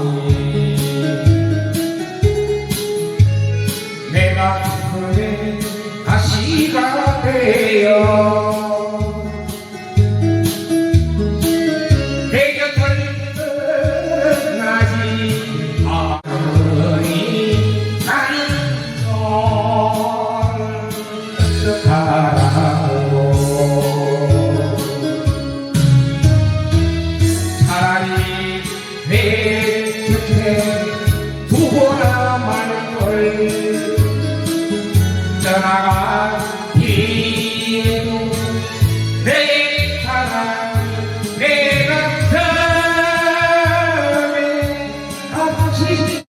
carro. 나가